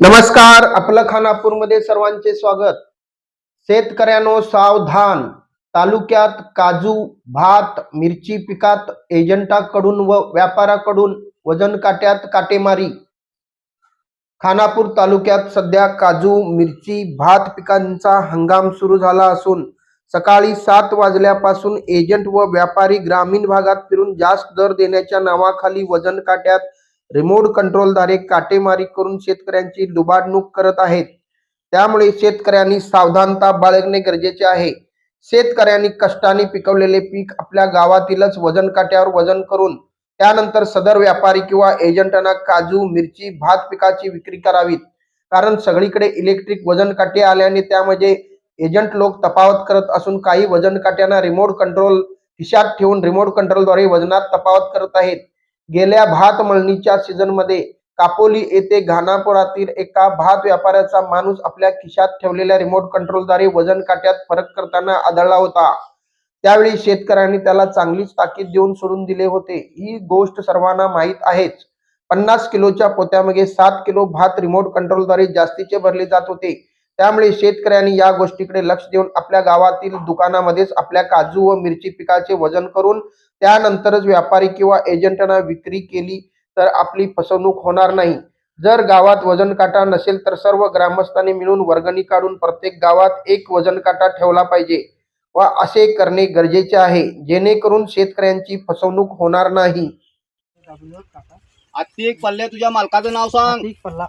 नमस्कार आपलं खानापूरमध्ये सर्वांचे स्वागत. शेतकऱ्यानो सावधान. तालुक्यात काजू भात मिरची पिकात एजंटाकडून व व्यापाराकडून वजन काट्यात काटेमारी. खानापूर तालुक्यात सध्या काजू मिरची भात पिकांचा हंगाम सुरू झाला असून सकाळी सात वाजल्यापासून एजंट व व्यापारी ग्रामीण भागात फिरून जास्त दर देण्याच्या नावाखाली वजन काट्यात रिमोट कंट्रोलद्वारे काटेमारी करून शेतकऱ्यांची लुबाडणूक करत आहेत. त्यामुळे शेतकऱ्यांनी सावधानता बाळगणे गरजेचे आहे. शेतकऱ्यांनी कष्टाने पिकवलेले पीक आपल्या गावातीलच वजन काट्यावर वजन करून त्यानंतर सदर व्यापारी किंवा एजंटांना काजू मिरची भात पिकाची विक्री करावीत. कारण सगळीकडे इलेक्ट्रिक वजन काटे आल्याने त्यामध्ये एजंट लोक तपावत करत असून काही वजन काट्यांना रिमोट कंट्रोल खिशात ठेवून रिमोट कंट्रोलद्वारे वजनात तपावत करत आहेत. गेल्या भात मळणीच्या सीझनमध्ये कापोली येथे घानापुरातील एका भात व्यापाऱ्याचा माणूस आपल्या खिशात ठेवलेल्या रिमोट कंट्रोलद्वारे वजन काट्यात फरक करताना आढळला होता. त्यावेळी शेतकऱ्यांनी त्याला चांगलीच ताकीद देऊन सोडून दिले होते. ही गोष्ट सर्वांना माहीत आहेच. पन्नास किलोच्या पोत्यामध्ये सात किलो भात रिमोट कंट्रोलद्वारे जास्तीचे भरले जात होते. त्यामुळे शेतकऱ्यांनी या गोष्टीकडे लक्ष देऊन आपल्या गावातील दुकानामध्येच आपल्या काजू व मिरची पिकाचे वजन करून त्यानंतरच व्यापारी किंवा एजंटांना विक्री केली तर आपली फसवणूक होणार नाही. जर गावात वजन काटा नसेल तर सर्व ग्रामस्थांनी मिळून वर्गणी काढून प्रत्येक गावात एक वजन काटा ठेवला पाहिजे व असे करणे गरजेचे आहे जेणेकरून शेतकऱ्यांची फसवणूक होणार नाही. आत्ती एक पल्ले तुझ्या मालकाचं नाव सांग. ठीक पल्ला.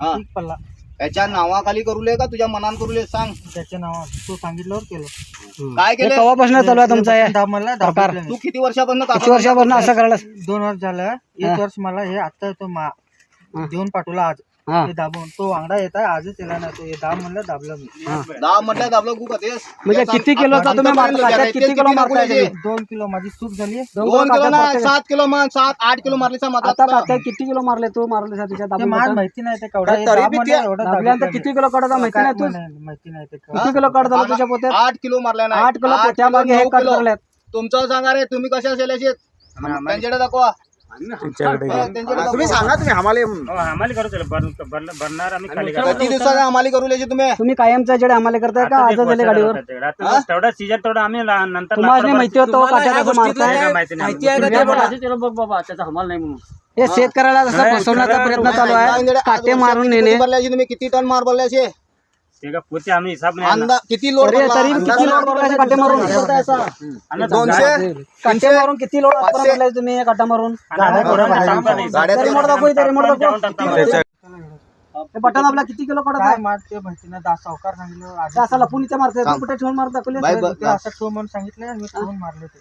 हा. ठीक पल्ला. त्याच्या नावाखाली करूले का? तुझ्या मनान करूले? सांग. त्याच्या नावावर. तू सांगितल्यावर केलं. काय केलं? कवापासून चालू आहे तुमचा हे? मला प्रकार? तू किती वर्षापासून किती वर्षापासून असं करायला. दोन वर्ष झालं. एक वर्ष मला हे आता तो मा हा. देऊन पाठवला आज. हा. ते दाबून. तो वांगडा येत आहे आजच केला नाही. तो हे दाब म्हणलं दाबलं मी. हा. दहा म्हटलं दाबलं गु कधीस म्हणजे किती किलोचा तुम्ही मारता काट्यात किती किलो मारताय? तुम्ही दोन किलो माझी चूक झाली. दोन दोन किलो काट्यात ना मारताय का? सात किलो मान सात आठ किलो मारले आता काट्यात किती किलो मारले तू? मारले तिच्या ते दाबून? माहिती नाही ते केवढा हे तरी दाब बी म्हणलं ते- एवढं दाबल्यानंतर दाबलं किती किलो कडा माहिती काय नाही तू? नाही, माहिती नाही ते किती किलो कड झालं तुझ्या पोत्यात? आठ किलो मारले नाही. आठ किलो पोत्यामागे हे नऊ कट किलो. करल्यात तुमचं सांगा रे तुम्ही कशा असेल त्यांच्याकडे दाखवा. त्यांच्याकडे तुम्ही. सांगा तुम्ही आम्हाला आम्हाला करू त्याला भर- भर- भरणार आम्ही खाली किती आम्हाला करूले तुम्ही? तुम्ही कायमचा जेडे आम्हाला करताय का? आज दिले गाडीवर? तेवढा सीजन तेवढा आम्ही ला- नंतर तुम्हाला माहिती होतं काट्या कसं मारताय. काय माहिती नाही. हे शेतकऱ्याला जसा फसवण्याचा प्रयत्न चालू आहे. काटे मारून नेणे. भरल्याचे तुम्ही? किती टन मार भरल्याचे ते का पुढचे आम्ही हिसाब नाही आणला. अंदा किती लोड तरी तरी किती लोड भरलाय काटे मारून. दोनशे? काटे मारून किती लोड तुम्ही? या काटा मारून. गाड्या नाही. तरी दाखवू इथे रिमोट दाखवू. हे बटन आपला किती किलो कडा काय मार ते सावकार सांगितलं. आधी असा लपून इथे मारतोय तू कुठे ठेवून मारत दाखवले बाय बाय. ते असं ठेव म्हणून सांगितलं मी ठेवून मारले ते.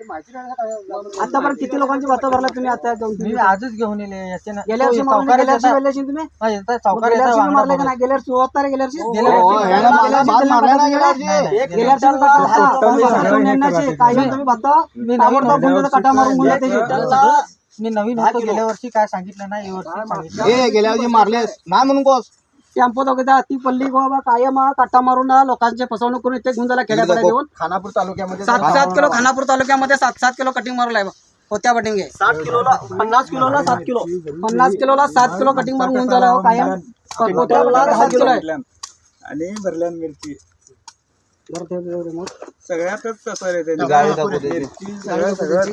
आतापर्यंत किती लोकांची भात भरला तुम्ही आता दोन तीन मी दिवसात? आजच घेऊन येले याचे ना गेल्या वर्षी तो मारून सावकार गेल्या वर्षी येतात. गेल्या वर्षी तुम्ही हा, येतात, मग सावकार गेल्या येतात, वर्षी वांगडा मारले का. नाही गेल्या वर्षी होता रे गेल्या वर्षी गेल्या हो, वर्षी ह्याला गेल्या मला वर्षी भात गेल्या मारला नाही वर्षी गेल्या वर्षी. नाही, गेल्या वर्षी तुम्ही भात- हा, तुम्ही भात नेण्याचे. काय घेऊन तुम्ही भात ताबडतोब घेऊन जाता, काटा मारून मुलं त्याची. मी नवीन होतो गेल्या वर्षी काय सांगितलं नाही या वर्षी सांगितलं हे गेल्या वर्षी मारलेस नाही म्हणून कोस टेम्पो दाखवता ती पल्ली गोवा कायम हा, काटा मारून ना लोकांचे फसवणूक करून इथे घेऊन झाला खेड्याकडे देऊन खानापूर तालुक्यामध्ये सात सात किलो खानापूर तालुक्यामध्ये सात सात किलो कटिंग मारून आहे होत्या कटिंग आहे सात किलोला पन्नास किलोला सात किलो. पन्नास किलोला सात किलो कटिंग मारून घेऊन झाला हो, कायम. दहा किलो आहे. आणि भरल्यान मिरची. सगळ्यातच रे सगळं.